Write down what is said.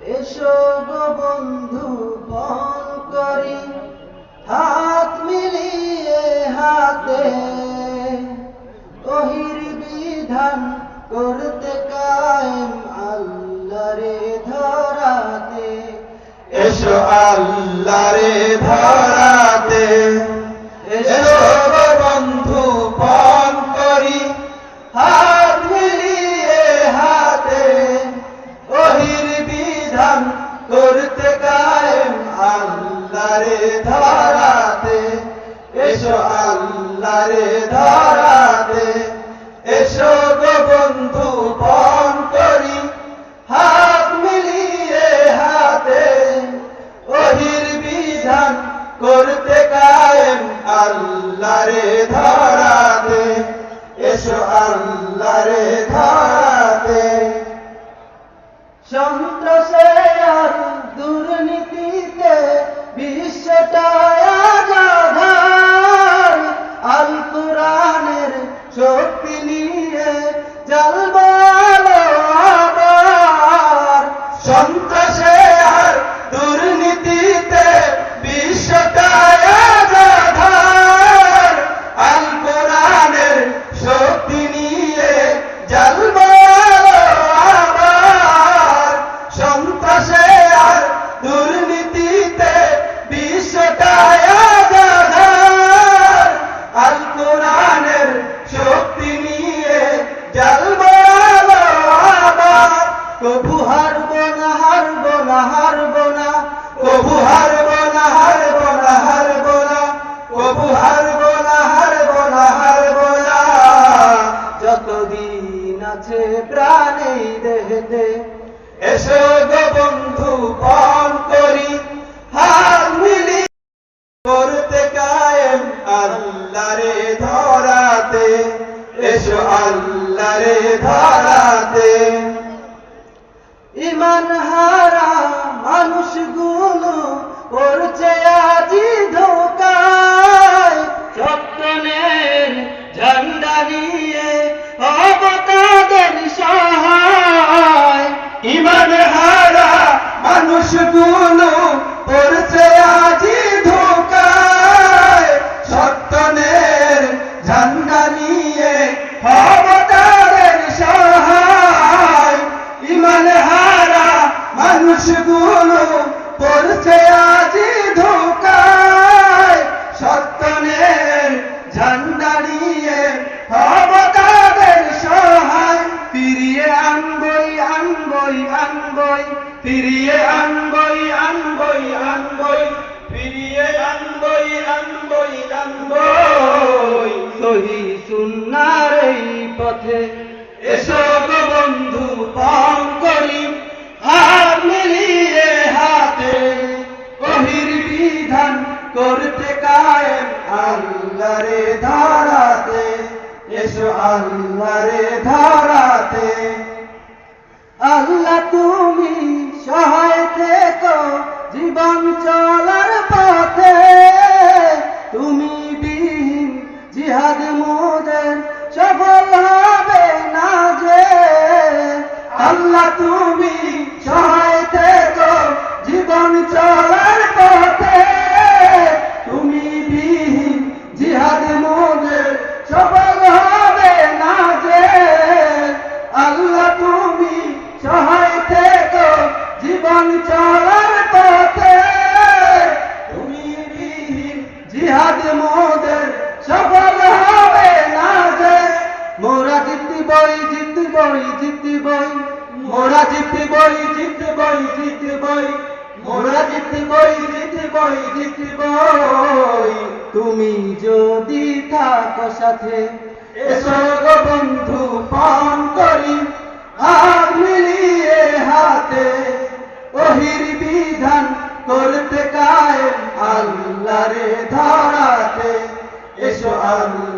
এসো গো বন্ধু ফোন করি হাত মিলিয়ে হাতে। ওহির বিধান করতে কায়েম আল্লাহরে ধরাতে। এসো আল্লাহরে ধরাতে। ধরাতে, এসো আল্লাহরে ধরাতে, এসো গো বন্ধু পান করি, হাত মিলিয়ে হাতে বিধান করতে কায়েম আল্লাহরে ধরাতে, এসো আল্লাহরে ধরাতে। সন্ত্রাসে কোরআনের জলবালো প্রাণে দেহতে এসো গো বন্ধু, পান করি। হাত মিলি করতে কায়েম আল্লাহরে ধরাতে। এসো আল্লাহরে ধরাতে। ইমান হারা মানুষগুলো পড়ছে আজি ধোকায়। সত্যনের ঝান্ডা নিয়ে অবতারের সহায়। ফিরিয়ে আনবই আনবই আনবই ফিরিয়ে আনবই আনবই আনবই, ফিরিয়ে আনবই আনবই আনবই। সহি সুন্নার এই পথে এসো। আল্লাহরে ধারাতে এসো আল্লাহরে ধারাতে। আল্লাহ তুমি সহায় থেকো জীবন চলার পথে। মোরা জিতে বই জিতে বই জিতে বই। মোরা জিতে বই জিতে বই জিতে বই। তুমি যদি থাকো সাথে এসো গো বন্ধু পান করি, হাত মিলিয়ে হাতে ওহির বিধান করতে কায়েম আল্লাহরে ধরাতে। এসো আল্লাহরে